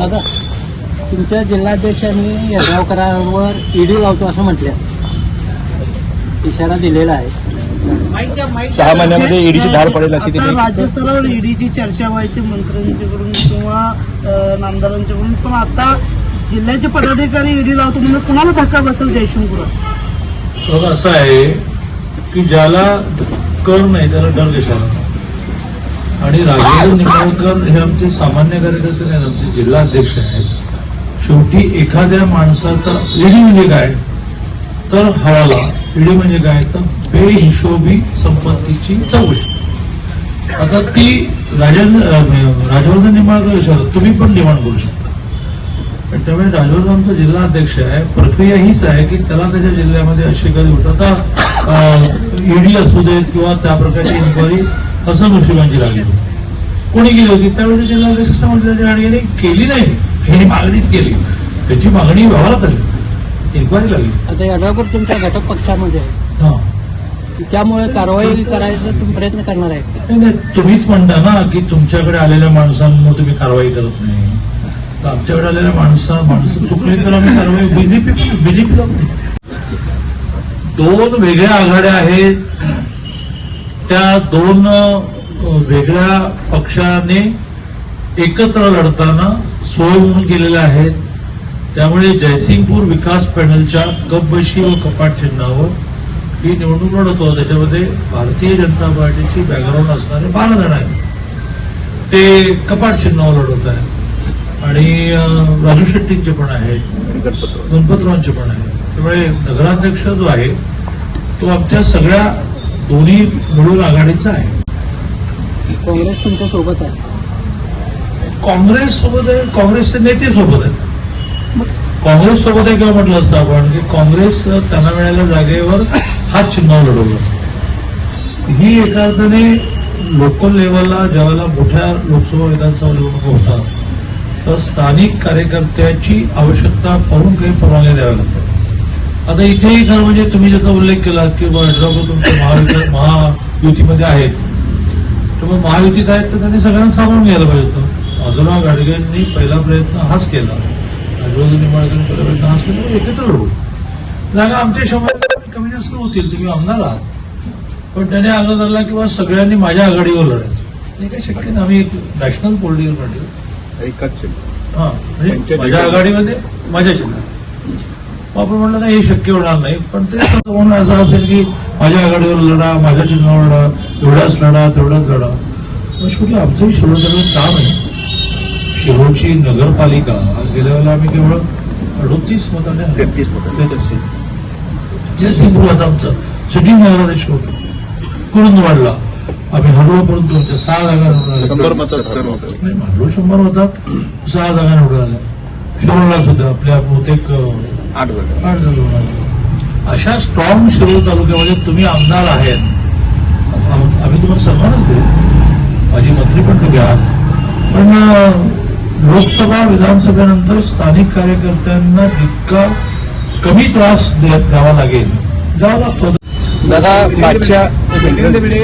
दादा तुमच्या जिल्हाध्यक्षांनी यड्रावकरांवर ईडी लावतो असं म्हटलं इशारा दिलेला आहे. सहा महिन्यामध्ये ईडीची धाड पडेल अशी राज्यस्तरावर ईडीची चर्चा व्हायची मंत्र्यांच्याकडून किंवा नामदारांच्याकडून. पण आता जिल्ह्याचे पदाधिकारी ईडी लावतो म्हणजे कुणाला धक्का बसेल जयशंकरात बघ असं आहे की ज्याला कर नाही त्याला डर कशाला आणि राजेंद्र निंबाळकर हे आमचे सामान्य कार्यकर्ते नाहीत आमचे जिल्हा अध्यक्ष आहेत. शेवटी एखाद्या माणसाचा ईडी म्हणजे काय? तर हवाला ईडी म्हणजे काय? तर बेहिशोबी संपत्तीची चौकशी. आता ती राजेंद्र राजवर्धन निंबाळकर विचारत तुम्ही पण डिमांड करू शकता. पण त्यामुळे राजवर्धन आमचा जिल्हा अध्यक्ष आहे. प्रक्रिया हीच आहे की त्याला त्याच्या जिल्ह्यामध्ये अशी कधी होतं आता ईडी असू देत किंवा त्या प्रकारची इन्क्वायरी असं मुश्लिमांची लागली. कोणी केली होती? त्यावेळी आणि यांनी केली नाही. यांनी मागणीच केली. त्याची मागणी व्यवहारात आली. इन्क्वायरी लागली. आता यड्रावकर तुमच्या घटक पक्षामध्ये हा. त्यामुळे कारवाई करायचा तुम्ही प्रयत्न करणार आहे. तुम्हीच म्हणता ना की तुमच्याकडे आलेल्या माणसांवर तुम्ही कारवाई करत नाही. तर आमच्याकडे आलेल्या माणसं माणसं चुकली तर आम्ही कारवाई बीजेपी बीजेपीला दोन वेगळ्या आघाड्या आहेत. त्या दोन वेगळ्या पक्षाने एकत्र लढताना सोय म्हणून केलेल्या आहेत. त्यामुळे जयसिंगपूर विकास पॅनलच्या कपबशी व कपाट चिन्हावर ही निवडणूक लढवतो. त्याच्यामध्ये भारतीय जनता पार्टीची बॅकग्राऊंड असणारे बारा जण आहेत. ते कपाट चिन्हावर लढवत आहेत. आणि राजू शेट्टींचे पण आहेत. गणपतरावांचे पण आहेत. त्यामुळे नगराध्यक्ष जो आहे तो आमच्या सगळ्या दोन्ही मिळून आघाडीचा आहे. काँग्रेस तुमच्यासोबत आहे. काँग्रेस सोबत आहे काँग्रेसचे नेते सोबत आहेत. काँग्रेस सोबत आहे किंवा म्हटलं असतं आपण की काँग्रेस त्यांना मिळालेल्या जागेवर हात चिन्ह लढवलं असतं. ही एका अर्थाने लोकल लेवलला ज्यावेळेला मोठ्या लोकसभा विधानसभा निवडणूक होतात तर स्थानिक कार्यकर्त्याची आवश्यकता पाहून काही परवानग्या द्याव्या लागतात आता इथेही खरं म्हणजे तुम्ही ज्याचा उल्लेख केला की वडगाव तुमच्या महाविकास महायुतीमध्ये आहेत तर मग महायुतीत आहेत तर त्यांनी सगळ्यांना सामावून घ्यायला पाहिजे होतं. माधवराव गाडगेंनी पहिला प्रयत्न हाच केला. राजवर्धन निंबाळकरनी पहिला प्रयत्न हाच केला. एकत्र लढू जागा आमच्या शंभर कमी जास्त होतील तुम्ही आमदार आहात. पण त्याने आग्रह धरला की सगळ्यांनी माझ्या आघाडीवर लढायचं. हे काही शक्य नाही. आम्ही एक नॅशनल पॉलिटिकल पार्टी एकच हा म्हणजे माझ्या. आघाडीमध्ये माझ्या चिन्हात. मग आपण म्हणलं नाही हे शक्य होणार नाही. पण ते म्हणून असं असेल की माझ्या आघाडीवर लढा माझ्या चिन्हावर लढा एवढ्याच लढा तेवढ्याच लढा. शेवटी आमचंही शिरोळचं काम आहे. शिरोळची नगरपालिका गेल्या वेळेला आम्ही केवळ अडोतीस मताने. तेहतीस मतं. तेहतीस. हे होतं आमचं. सिटी महाराज होतं. कुरुंद वाढला आम्ही हरलो परंतु सहा जागा निवडून. शंभर होतात सहा जागा निवडून आल्या शिरोळला सुद्धा आपल्या बहुतेक आठ जागा आठ आल्या. अशा स्ट्रॉंग शिरोळ तालुक्यामध्ये तुम्ही आमदार आहेत. आम- आम्ही तुम्हाला सन्मानच देऊ. माझी मंत्री पण तुम्ही आहात. पण लोकसभा विधानसभेनंतर स्थानिक कार्यकर्त्यांना जितका कमी त्रास दे- द्यावा लागेल द्यावा लागतो. दादा मागच्या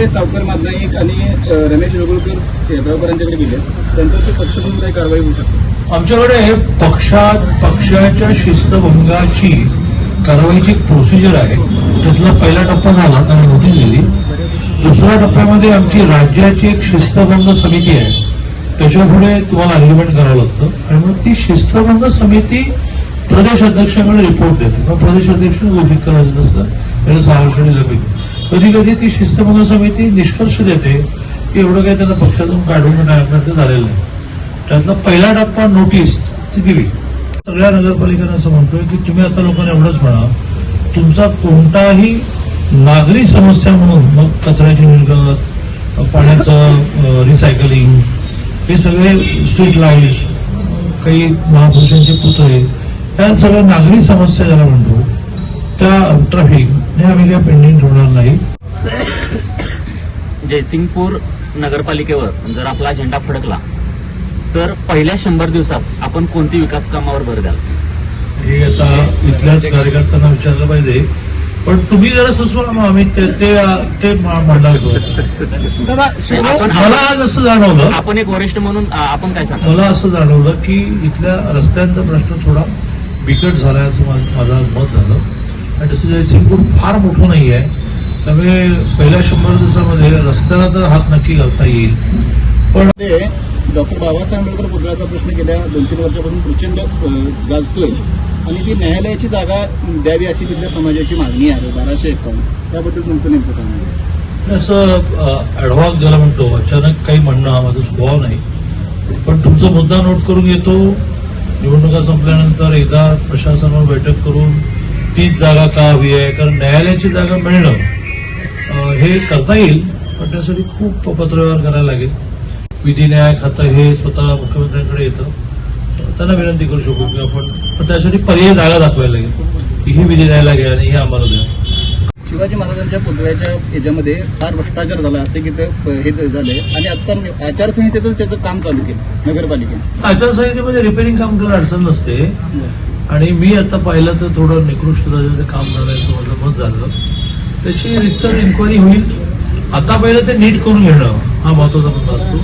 सावकर मातनाईक आणि रमेश वेगुळकर यड्रावकरांच्याकडे गेले. त्यांच्यावरती पक्षातून काही कारवाई होऊ शकते. आमच्याकडे पक्षात पक्षाच्या शिस्तभंगाची कारवाईची प्रोसिजर आहे. त्यातला पहिला टप्पा झाला त्यांनी नोटीस दिली. दुसऱ्या टप्प्यामध्ये आमची राज्याची एक शिस्तभंग समिती आहे. त्याच्यापुढे तुम्हाला अग्रिमेंट करावं लागतं. आणि मग ती शिस्तभंग समिती प्रदेश अध्यक्षांकडे रिपोर्ट देते. मग प्रदेश अध्यक्ष घोषित करायचं असतं. त्याला सहा जमीन. कधी कधी ती शिस्तभंग समिती निष्कर्ष देते की एवढं काही त्यांना पक्षातून काढून टाकण्याचं झालेलं नाही. त्यातला पहिला टप्पा नोटीस ती दिली. सगळ्या नगरपालिकांना असं म्हणतोय की तुम्ही आता लोकांना एवढंच म्हणा तुमचा कोणताही नागरी समस्या म्हणून मग कचऱ्याची निर्गत पाण्याचं रिसायकलिंग हे सगळे स्ट्रीट लाईट्स काही महापुरुषांचे पुतळे या सगळ्या नागरी समस्या ज्याला म्हणतो त्या ट्रॅफिक हे आम्ही काही पेंडिंग ठेवणार नाही. जयसिंगपूर नगरपालिकेवर जर आपला झेंडा फडकला तर पहिल्या शंभर दिवसात आपण कोणती विकास कामावर भर द्याल? हे आता इथल्याच कार्यकर्त्यांना विचारलं पाहिजे. पण तुम्ही जरा सुचवा मग आम्ही ते म्हणणार मला आज असं जाणवलं आपण एक वरिष्ठ म्हणून आ, आपण काय सांगा मला असं जाणवलं की इथल्या रस्त्यांचा प्रश्न थोडा बिकट झालाय असं माझं आज मत झालं. आणि तसं जयसिंगपूर फार मोठं नाही आहे. त्यामुळे पहिल्या शंभर दिवसामध्ये रस्त्याला तर हात नक्की घालता येईल. पण ते डॉक्टर बाबासाहेब आंबेडकर पुतळ्याचा प्रश्न गेल्या दोन तीन वर्षापासून प्रचंड गाजतोय. आणि ती न्यायालयाची जागा द्यावी अशी तिथल्या समाजाची मागणी आहे. बाराशे एकावन्न. त्याबद्दल तुमचं नेमकं काय आहे? असं ॲडव्हान्स ज्याला म्हणतो अचानक काही म्हणणं हा माझा स्वभाव नाही. पण तुमचा मुद्दा नोट करून घेतो. निवडणुका संपल्यानंतर एकदा प्रशासनावर बैठक करून तीच जागा का हवी आहे? कारण न्यायालयाची जागा मिळणं हे करता येईल पण त्यासाठी खूप पत्रव्यवहार करायला लागेल. विधी न्याय खातं हे स्वतः मुख्यमंत्र्यांकडे येतं. त्यांना विनंती करू शकू की आपण पण त्यासाठी पर्यायी जागा दाखवायला लागेल. की ही विधी न्यायाला घ्या आणि ही आम्हाला द्या. शिवाजी महाराजांच्या पुतळ्याच्या याच्यामध्ये फार भ्रष्टाचार झाला असे की ते हे झाले. आणि आता आचारसंहितेतच त्याचं काम चालू केलं नगरपालिकेने. आचारसंहितेमध्ये रिपेअरिंग काम करायला अडचण नसते. आणि मी आता पाहिलं तर थोडं निकृष्ट दर्जाचं काम करण्याचं माझं मत झालं. त्याची रिसर्च इन्क्वायरी होईल. आता पहिलं ते नीट करून घेणं हा महत्त्वाचा मुद्दा असतो.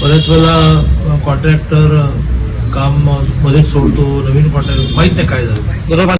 बऱ्याच वेळेला कॉन्ट्रॅक्टर काम मध्येच सोडतो नवीन कॉन्ट्रॅक्टर माहीत नाही काय झालं.